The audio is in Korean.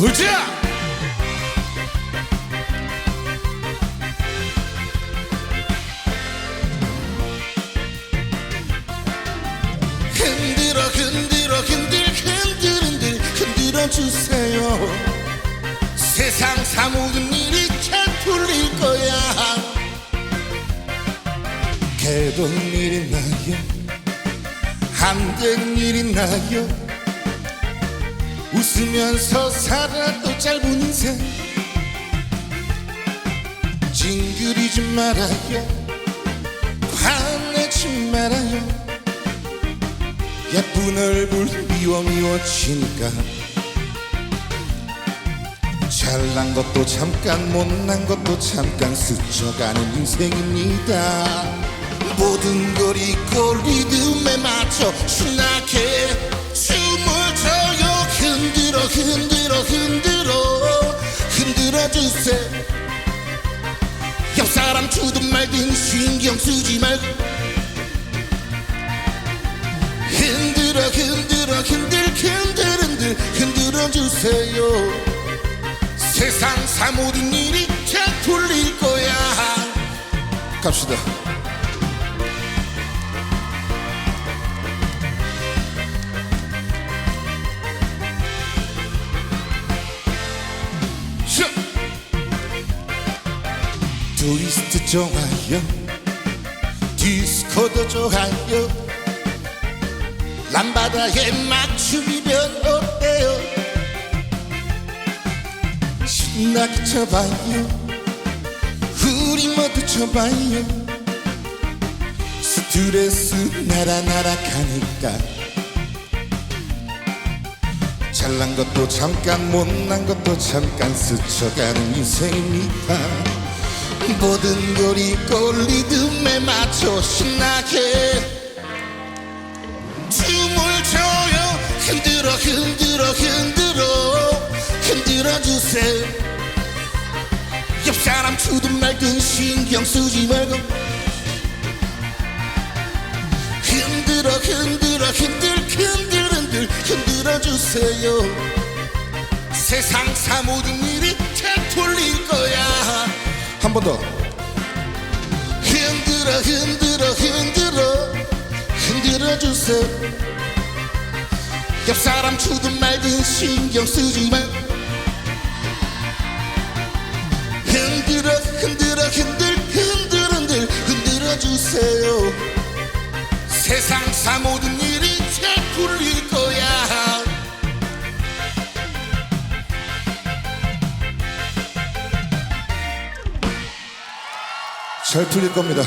돌자 흔들어 흔들어 흔들 흔들 흔들 흔들어 주세요. 세상 사 모든 일이 잘 풀릴 거야. 개돈 일 있나요. 안 된일 있나요 웃으면서 살아도 짧은 인생. 징그리지 말아요. 화내지 말아요. 예쁜 얼굴 미워 미워지니까. 잘난 것도 잠깐 못난 것도 잠깐 스쳐가는 인생입니다. 모든 걸 잊고 리듬에 맞춰 신나게 옆 사람 주든 말든 신경 쓰지 말고 흔들어 흔들어 흔들 흔들 흔들 흔들어 주세요. 세상 사 모든 일이 잘 풀릴 거야. 갑시다 트위스트 좋아요. 디스코도 좋아요. 람바다에 맞춤이면 어때요? 신나게 쳐봐요. 우리 모두 쳐봐요. 스트레스 날아 날아가니까. 잘난 것도 잠깐 못난 것도 잠깐 스쳐가는 인생입니다 모든 걸 잊고 리듬에 맞춰 신나게. 춤을 춰요. 흔들어 흔들어 흔들어. 흔들어 주세요. 옆 사람 주든 말든 신경 쓰지 말고. 흔들어 흔들어 흔들 흔들 흔들 흔들어 주세요. 세상 사 모든 한 번 더. 흔들어 흔들어 흔들어. 흔들어 주세요. 옆 사람 주든 말든 신경 쓰지 마 흔들어 흔들어 흔들 흔들 흔들 흔들어 주세요. 세상 사 모든 잘 풀릴 겁니다